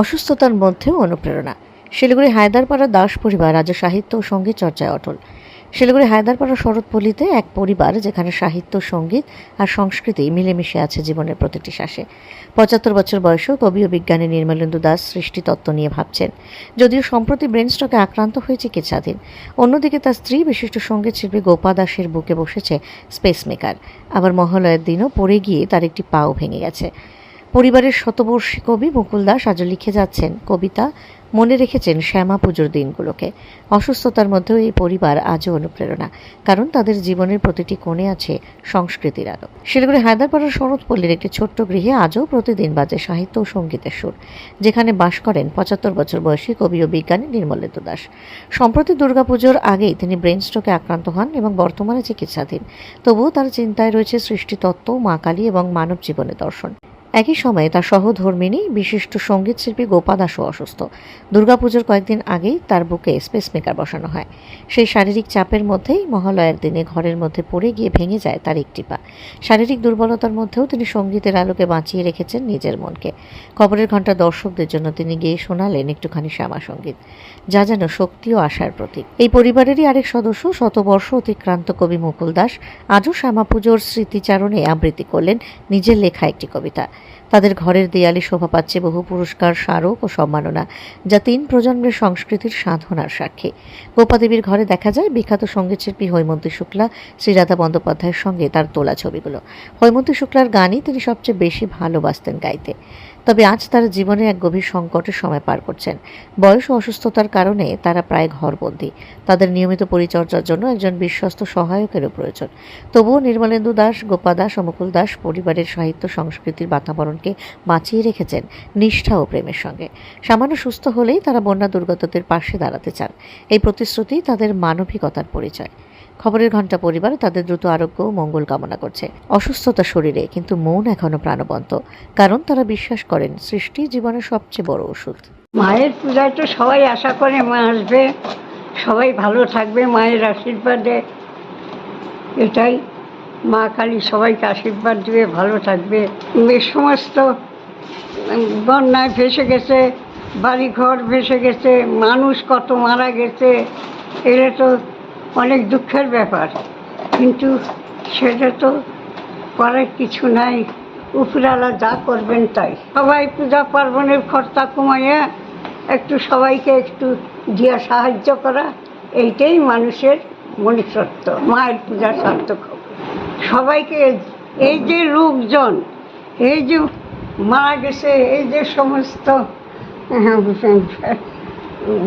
অসুস্থতার মধ্যেও অনুপ্রেরণা। শিলিগুড়ি হায়দারপাড়া দাস পরিবার রাজ্য সাহিত্য ও সংগীত চর্চায় অটল। শিলিগুড়ি হায়দারপাড়া শরৎপল্লীতে এক পরিবার যেখানে সাহিত্য, সংগীত আর সংস্কৃতি মিলেমিশে আছে জীবনের প্রতিটি শ্বাসে। পঁচাত্তর বছর বয়সেও কবি ও বিজ্ঞানী নির্মলেন্দু দাস সৃষ্টিতত্ত্ব নিয়ে ভাবছেন। যদিও সম্প্রতি ব্রেন আক্রান্ত হয়ে চিকিৎসাধীন, অন্যদিকে তার স্ত্রী বিশিষ্ট সংগীত শিল্পী গোপা দাসের বুকে বসেছে স্পেস মেকার আবার মহালয়ের দিনও পড়ে গিয়ে তার একটি পাও ভেঙে গেছে। পরিবারের শতবর্ষী কবি মুকুল দাস আজও লিখে যাচ্ছেন কবিতা, মনে রেখেছেন শ্যামা পুজোর দিনগুলোকে। অসুস্থতার মধ্যেও এই পরিবার আজও অনুপ্রেরণা, কারণ তাদের জীবনের প্রতিটি কোণে আছে সংস্কৃতির আলো। শিলিগুড়ি হায়দ্রাপাড়ার শরৎপল্লীর একটি ছোট্ট গৃহে আজও প্রতিদিন বাজে সাহিত্য ও সঙ্গীতের সুর, যেখানে বাস করেন পঁচাত্তর বছর বয়সী কবি ও বিজ্ঞানী নির্মলেন্দু দাস। সম্প্রতি দুর্গাপুজোর আগেই তিনি ব্রেন স্ট্রোকে আক্রান্ত হন এবং বর্তমানে চিকিৎসাধীন। তবুও তার চিন্তায় রয়েছে সৃষ্টিতত্ত্ব, মা কালী এবং মানব জীবনের দর্শন। একই সময়ে তার সহধর্মিনী, বিশিষ্ট সংগীত শিল্পী গোপা দাসও অসুস্থ। দুর্গাপুজোর কয়েকদিন আগেই তার বুকে স্পেস মেকার বসানো হয়। সেই শারীরিক চাপের মধ্যেই মহালয়ার দিনে ঘরের মধ্যে পড়ে গিয়ে ভেঙে যায় তার একটি পা। শারীরিক দুর্বলতার মধ্যেও তিনি সঙ্গীতের আলোকে বাঁচিয়ে রেখেছেন নিজের মনকে। খবরের ঘণ্টা দর্শকদের জন্য তিনি গিয়ে শোনালেন একটুখানি শ্যামা সংগীত। যা যেন শক্তি ও আশার প্রতীক। এই পরিবারেরই আরেক সদস্য শতবর্ষ অতিক্রান্ত কবি মুকুল দাস। আজও শ্যামা পুজোর স্মৃতিচারণে আবৃত্তি করলেন নিজের লেখা একটি কবিতা। তাদের ঘরের দেয়ালে শোভা পাচ্ছে বহু পুরস্কার, স্মারক ও সম্মাননা, যা তিন প্রজন্মের সংস্কৃতির সাধনার সাক্ষী। গোপাদেবীর ঘরে দেখা যায় বিখ্যাত সঙ্গীতশিল্পী হৈমন্তী শুক্লা, শ্রীরাধা বন্দ্যোপাধ্যায়ের সঙ্গে তার তোলা ছবিগুলো। হৈমন্তী শুক্লার গানই তিনি সবচেয়ে বেশি ভালোবাসতেন গাইতে। তবে আজ তারা জীবনে এক গভীর সংকটের সময় পার করছেন। বয়স ও অসুস্থতার কারণে তারা প্রায় ঘরবন্দি। তাদের নিয়মিত পরিচর্যার জন্য একজন বিশ্বস্ত সহায়কেরও প্রয়োজন। তবুও নির্মলেন্দু দাস, গোপা দাস ও মুকুল দাস পরিবারের সাহিত্য সংস্কৃতির বাতাবরণকে বাঁচিয়ে রেখেছেন নিষ্ঠা ও প্রেমের সঙ্গে। সামান্য সুস্থ হলেই তারা বন্যা দুর্গতদের পাশে দাঁড়াতে চান। এই প্রতিশ্রুতি তাদের মানবিকতার পরিচয়। খবরের ঘণ্টা পরিবার তাদের দ্রুত আরোগ্য ও মঙ্গল কামনা করছে। অসুস্থতা শরীরে কিন্তু মন এখনও প্রাণবন্ত। কারণ তারা বিশ্বাস করেন। সৃষ্টি জীবনের সবচেয়ে বড় ওষুধ। মায়ের পূজায় তো সবাই আশা করে মা আসবে। সবাই ভালো থাকবে মায়ের আশীর্বাদে। এটাই। মা কালী সবাইকে আশীর্বাদ দিবে ভালো থাকবে। সমস্ত বন্যায় ভেসে গেছে, বাড়িঘর ভেসে গেছে, মানুষ কত মারা গেছে এটা তো অনেক দুঃখের ব্যাপার। কিন্তু সেটা তো করার কিছু নাই। উপরালা যা করবেন তাই। সবাই পূজা পার্বণের খরচা কমাইয়া একটু সবাইকে একটু দিয়া সাহায্য করা, এইটাই মানুষের মনুষ্যত্ব, মায়ের পূজা সার্থক সবাইকে এই যে লোকজন, এই যে মারা গেছে, এই যে সমস্ত,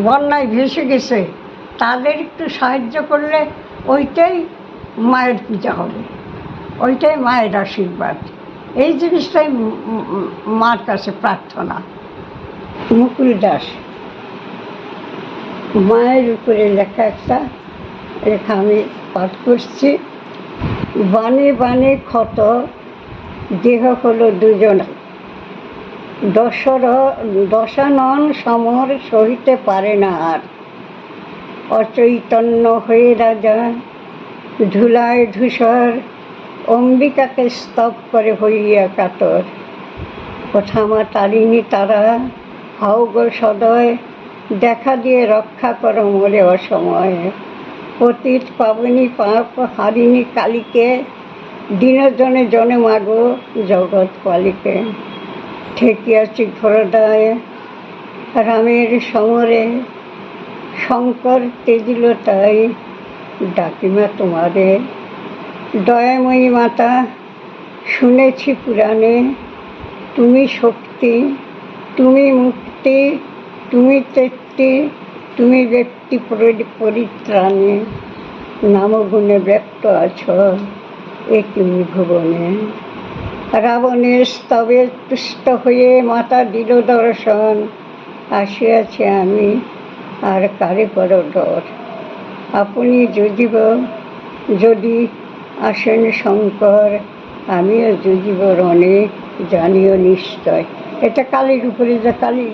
বন্যায় ভেসে গেছে, তাদের একটু সাহায্য করলে ওইটাই মায়ের পূজা হবে, ওইটাই মায়ের আশীর্বাদ। এই জিনিসটাই মার কাছে প্রার্থনা। মুকুল দাস। মায়ের উপরে লেখা একটা লেখা আমি পাঠ করছি। বানে বানে ক্ষত, দেহ হলো দুজন। দশর দশানন সমর সহিতে পারে না আর। অচৈতন্য হয়ে রাজা, ধুলায় ধূসর অম্বিকাকে স্তব করে হইয়া কাতর। কোথামা তারিণী তারা হাও গো সদয়, দেখা দিয়ে রক্ষা করো মোরে অসময়ে। পতিত পাবনী পাপ হারিণী কালীকে, দিনজনে জনে মাগো জগৎ পালিকে। ঠেকিয়াছি ঘোরদায়, রামের সমরে শঙ্কর তেজিল তাই ডাকিমা তোমারে। দয়াময়ী মাতা, শুনেছি পুরাণে, তুমি শক্তি, তুমি মুক্তি, তুমি তৃপ্তি, তুমি ব্যক্তি পরি- পরিত্রাণে, নামগুণে ব্যক্ত আছো একই ভুবনে। রাবণের স্তবে তুষ্ট হয়ে মাতা দিল দর্শন, আসিয়াছি আমি, আর কারে বড় ডর। আপনি যদিব যদি আসেন শঙ্কর আমিও যুজিব রণে জানিও নিশ্চয়। এটা কালীর উপরে যে কালী